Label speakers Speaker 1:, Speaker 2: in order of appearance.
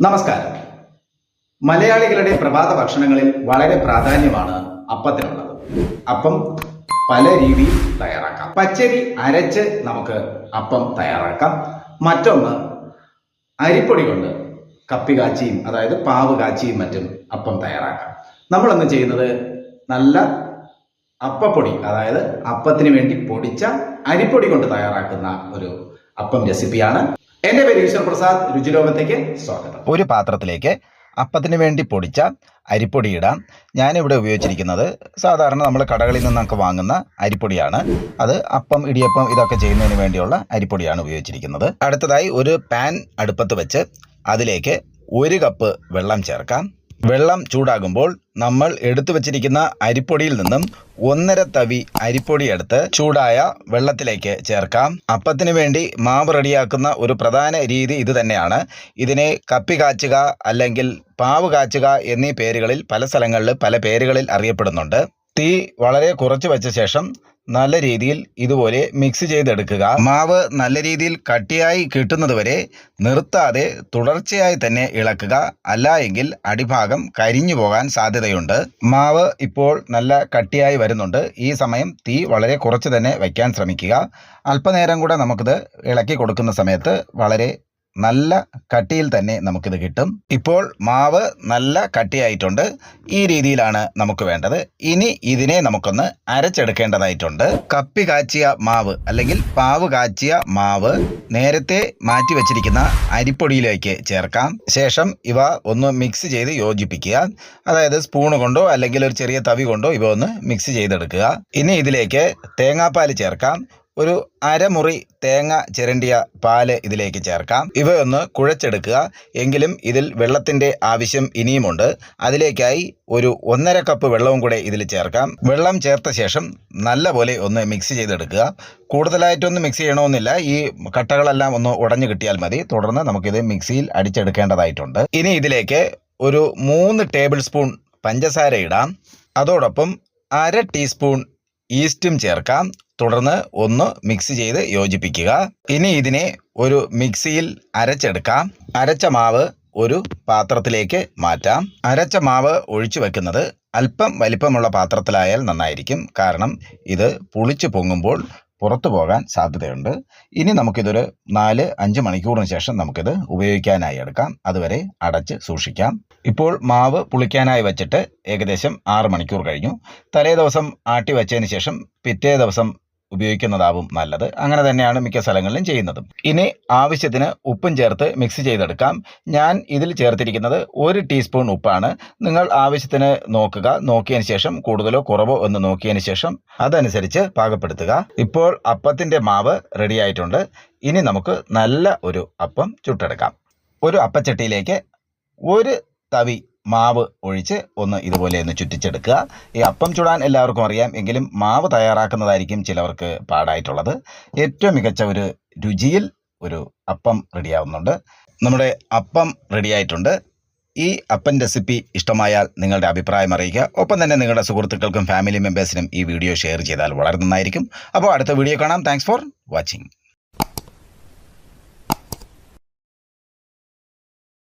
Speaker 1: നമസ്കാരം. മലയാളികളുടെ പ്രഭാത ഭക്ഷണങ്ങളിൽ വളരെ പ്രാധാന്യമാണ് അപ്പത്തിനുള്ളത്. അപ്പം പല രീതിയിൽ തയ്യാറാക്കാം. പച്ചരി അരച്ച് നമുക്ക് അപ്പം തയ്യാറാക്കാം. മറ്റൊന്ന് അരിപ്പൊടി കൊണ്ട് കപ്പി കാച്ചിയും അതായത് പാവ് കാച്ചിയും മറ്റും അപ്പം തയ്യാറാക്കാം. നമ്മളൊന്ന് ചെയ്യുന്നത്? നല്ല അപ്പപ്പൊടി അതായത് അപ്പത്തിന് വേണ്ടി പൊടിച്ച അരിപ്പൊടി കൊണ്ട് തയ്യാറാക്കുന്ന ഒരു അപ്പം റെസിപ്പിയാണ് എന്റെ പേര് ഈശ്വർ പ്രസാദ്. രുചിലോകത്തേക്ക് സ്വാഗതം.
Speaker 2: ഒരു പാത്രത്തിലേക്ക് അപ്പത്തിന് വേണ്ടി പൊടിച്ച അരിപ്പൊടി ഇടാം. ഞാനിവിടെ ഉപയോഗിച്ചിരിക്കുന്നത് സാധാരണ നമ്മൾ കടകളിൽ നിന്നൊക്കെ വാങ്ങുന്ന അരിപ്പൊടിയാണ്. അത് അപ്പം ഇടിയപ്പം ഇതൊക്കെ ചെയ്യുന്നതിന് വേണ്ടിയുള്ള അരിപ്പൊടിയാണ് ഉപയോഗിച്ചിരിക്കുന്നത്. അടുത്തതായി ഒരു പാൻ അടുപ്പത്ത് വെച്ച് അതിലേക്ക് ഒരു കപ്പ് വെള്ളം ചേർക്കാം. വെള്ളം ചൂടാകുമ്പോൾ നമ്മൾ എടുത്തു വച്ചിരിക്കുന്ന അരിപ്പൊടിയിൽ നിന്നും ഒന്നര തവി അരിപ്പൊടി എടുത്ത് ചൂടായ വെള്ളത്തിലേക്ക് ചേർക്കാം. അപ്പത്തിന് വേണ്ടി മാവ് റെഡിയാക്കുന്ന ഒരു പ്രധാന രീതി ഇത് തന്നെയാണ്. ഇതിനെ കപ്പി കാച്ചുക അല്ലെങ്കിൽ പാവ് കാച്ചുക എന്നീ പേരുകളിൽ പല സ്ഥലങ്ങളിൽ പല പേരുകളിൽ അറിയപ്പെടുന്നുണ്ട്. തീ വളരെ കുറച്ച് വെച്ച ശേഷം നല്ല രീതിയിൽ ഇതുപോലെ മിക്സ് ചെയ്തെടുക്കുക. മാവ് നല്ല രീതിയിൽ കട്ടിയായി കിട്ടുന്നത് വരെ നിർത്താതെ തുടർച്ചയായി തന്നെ ഇളക്കുക. അല്ല എങ്കിൽ അടിഭാഗം കരിഞ്ഞു പോകാൻ സാധ്യതയുണ്ട്. മാവ് ഇപ്പോൾ നല്ല കട്ടിയായി വരുന്നുണ്ട്. ഈ സമയം തീ വളരെ കുറച്ച് തന്നെ വയ്ക്കാൻ ശ്രമിക്കുക. അല്പനേരം കൂടെ നമുക്കിത് ഇളക്കി കൊടുക്കുന്ന സമയത്ത് വളരെ നല്ല കട്ടിയിൽ തന്നെ നമുക്കിത് കിട്ടും. ഇപ്പോൾ മാവ് നല്ല കട്ടിയായിട്ടുണ്ട്. ഈ രീതിയിലാണ് നമുക്ക് വേണ്ടത്. ഇനി ഇതിനെ നമുക്കൊന്ന് അരച്ചെടുക്കേണ്ടതായിട്ടുണ്ട്. കപ്പി കാച്ചിയ മാവ് അല്ലെങ്കിൽ പാവ് കാച്ചിയ മാവ് നേരത്തെ മാറ്റി വെച്ചിരിക്കുന്ന അരിപ്പൊടിയിലേക്ക് ചേർക്കാം. ശേഷം ഇവ ഒന്ന് മിക്സ് ചെയ്ത് യോജിപ്പിക്കുക. അതായത് സ്പൂൺ കൊണ്ടോ അല്ലെങ്കിൽ ഒരു ചെറിയ തവി കൊണ്ടോ ഇവ ഒന്ന് മിക്സ് ചെയ്തെടുക്കുക. ഇനി ഇതിലേക്ക് തേങ്ങാപ്പാൽ ചേർക്കാം. ഒരു അരമുറി തേങ്ങ ചിരണ്ടിയ പാൽ ഇതിലേക്ക് ചേർക്കാം. ഇവയൊന്ന് കുഴച്ചെടുക്കുക. എങ്കിലും ഇതിൽ വെള്ളത്തിന്റെ ആവശ്യം ഇനിയുമുണ്ട്. അതിലേക്കായി ഒരു ഒന്നര കപ്പ് വെള്ളവും കൂടെ ഇതിൽ ചേർക്കാം. വെള്ളം ചേർത്ത ശേഷം നല്ലപോലെ ഒന്ന് മിക്സ് ചെയ്തെടുക്കുക. കൂടുതലായിട്ടൊന്നും മിക്സ് ചെയ്യണമെന്നില്ല. ഈ കട്ടകളെല്ലാം ഒന്ന് ഉടഞ്ഞു കിട്ടിയാൽ മതി. തുടർന്ന് നമുക്കിത് മിക്സിയിൽ അടിച്ചെടുക്കേണ്ടതായിട്ടുണ്ട്. ഇനി ഇതിലേക്ക് ഒരു മൂന്ന് ടേബിൾ സ്പൂൺ പഞ്ചസാര ഇടാം. അതോടൊപ്പം അര ടീസ്പൂൺ ഈസ്റ്റും ചേർക്കാം. തുടർന്ന് ഒന്ന് മിക്സ് ചെയ്ത് യോജിപ്പിക്കുക. ഇനി ഇതിനെ ഒരു മിക്സിയിൽ അരച്ചെടുക്കാം. അരച്ച മാവ് ഒരു പാത്രത്തിലേക്ക് മാറ്റാം. അരച്ച മാവ് ഒഴിച്ചു വെക്കുന്നത് അല്പം വലിപ്പമുള്ള പാത്രത്തിലായാൽ നന്നായിരിക്കും. കാരണം ഇത് പുളിച്ചു പൊങ്ങുമ്പോൾ പുറത്തു പോകാൻ സാധ്യതയുണ്ട്. ഇനി നമുക്കിതൊരു നാല് അഞ്ച് മണിക്കൂറിന് ശേഷം നമുക്കിത് ഉപയോഗിക്കാനായി എടുക്കാം. അതുവരെ അടച്ച് സൂക്ഷിക്കാം. ഇപ്പോൾ മാവ് പുളിക്കാനായി വെച്ചിട്ട് ഏകദേശം ആറ് മണിക്കൂർ കഴിഞ്ഞു. തലേ ദിവസം ആട്ടി വച്ചതിന് ശേഷം പിറ്റേ ദിവസം ഉപയോഗിക്കുന്നതാവും നല്ലത്. അങ്ങനെ തന്നെയാണ് മിക്ക സ്ഥലങ്ങളിലും ചെയ്യുന്നത്. ഇനി ആവശ്യത്തിന് ഉപ്പും ചേർത്ത് മിക്സ് ചെയ്തെടുക്കാം. ഞാൻ ഇതിൽ ചേർത്തിരിക്കുന്നത് ഒരു ടീസ്പൂൺ ഉപ്പാണ്. നിങ്ങൾ ആവശ്യത്തിന് നോക്കുക. നോക്കിയതിന് ശേഷം കൂടുതലോ കുറവോ എന്ന് നോക്കിയതിന് ശേഷം അതനുസരിച്ച് പാകപ്പെടുത്തുക. ഇപ്പോൾ അപ്പത്തിന്റെ മാവ് റെഡിയായിട്ടുണ്ട് ഇനി നമുക്ക് നല്ല ഒരു അപ്പം ചുട്ടെടുക്കാം. ഒരു അപ്പച്ചട്ടിയിലേക്ക് ഒരു തവി മാവ് ഒഴിച്ച് ഒന്ന് ഇതുപോലെ ഒന്ന് ചുറ്റിച്ചെടുക്കുക. ഈ അപ്പം ചുടാൻ എല്ലാവർക്കും അറിയാം. എങ്കിലും മാവ് തയ്യാറാക്കുന്നതായിരിക്കും ചിലവർക്ക് പാടായിട്ടുള്ളത്. ഏറ്റവും മികച്ച ഒരു രുചിയിൽ ഒരു അപ്പം റെഡിയാവുന്നുണ്ട്. നമ്മുടെ അപ്പം റെഡിയായിട്ടുണ്ട്. ഈ അപ്പൻ റെസിപ്പി ഇഷ്ടമായാൽ നിങ്ങളുടെ അഭിപ്രായം അറിയിക്കുക. ഒപ്പം തന്നെ നിങ്ങളുടെ സുഹൃത്തുക്കൾക്കും ഫാമിലി മെമ്പേഴ്സിനും ഈ വീഡിയോ ഷെയർ ചെയ്താൽ വളരെ നന്നായിരിക്കും. അപ്പോൾ അടുത്ത വീഡിയോ കാണാം. Thanks for watching